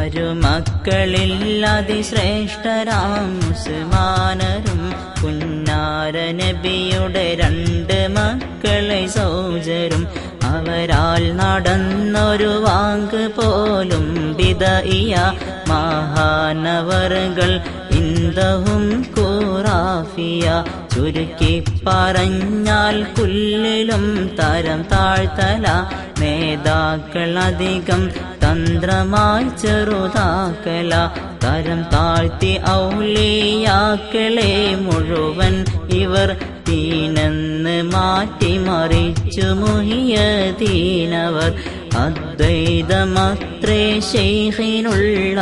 മരുമക്കളില്ലാതിശ്രേഷ്ഠരാം മുസ്മാനരും പുന്നാര നബിയുടെ രണ്ട് മക്കളെ സൗജരും. അവരാൽ നടന്നൊരു വാങ്ക് പോലും വിതയിയ മഹാനവറുകൾ ഇന്ദവും കൂറാഫിയ ചുരുക്കി പറഞ്ഞാൽ കുല്ലിലും തരം താഴ്ത്തല. നേതാക്കൾ അധികം തന്ത്രമായി ചെറുതാക്കല. തരം താഴ്ത്തി ഔലിയാക്കളെ മുഴുവൻ ഇവർ തീനെന്ന് മാറ്റിമറിച്ചു മുഹിയതീനവർ അദ്വൈതമത്രേ ശൈഹിനുള്ള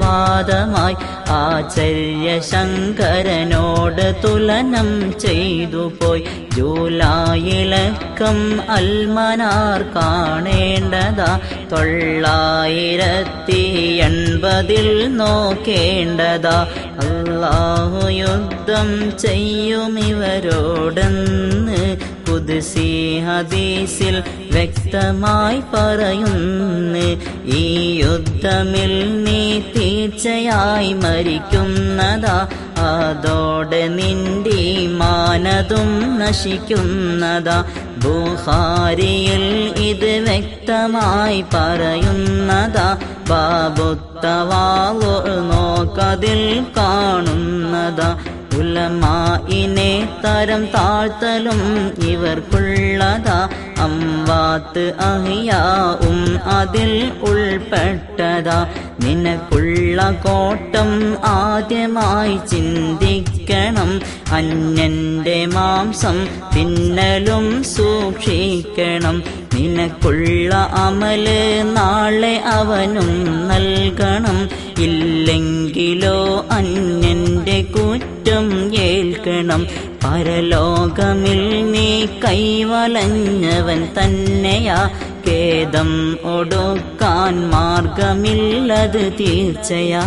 വാദമായി ആചര്യ ശങ്കരനോട് തുലനം ചെയ്തു പോയി ജൂലായിലക്കം അൽമനാർ കാണേണ്ടതാ. തൊള്ളായിരത്തി എൺപതിൽ നോക്കേണ്ടതാ. അള്ളാഹു യുദ്ധം ചെയ്യും ഇവരോടെന്ന് കുതിസി ഹദീസിൽ വ്യക്തമായി പറയുന്നു ഈ യുദ്ധമിൽ നീ തീർച്ചയായി മരിക്കുന്നതാ. അതോടെ നിന്റെ മാനതും നശിക്കുന്നതാ. ബുഹാരിയിൽ ഇത് വ്യക്തമായി പറയുന്നതാ. ബാബുത്തവാ നോക്കതിൽ കാണുന്നതാ. உலமாயினே தரம் தாழ்த்தலும் இவர்க்குள்ளதா. அம்வாத்து அஹியாவும் அதில் உள்பட்டதா. നിനക്കുള്ള കോട്ടം ആദ്യമായി ചിന്തിക്കണം. അന്യന്റെ മാംസം തിന്നലും സൂക്ഷിക്കണം. നിനക്കുള്ള അമൽ നാളെ അവനും നൽകണം. ഇല്ലെങ്കിലോ അന്യന്റെ കുറ്റം ഏൽക്കണം. പരലോകമിൽ നീ കൈവലഞ്ഞവൻ തന്നെയാ. ഖേദം ഒടുക്കാൻ മാർഗമില്ലത് തീർച്ചയാ.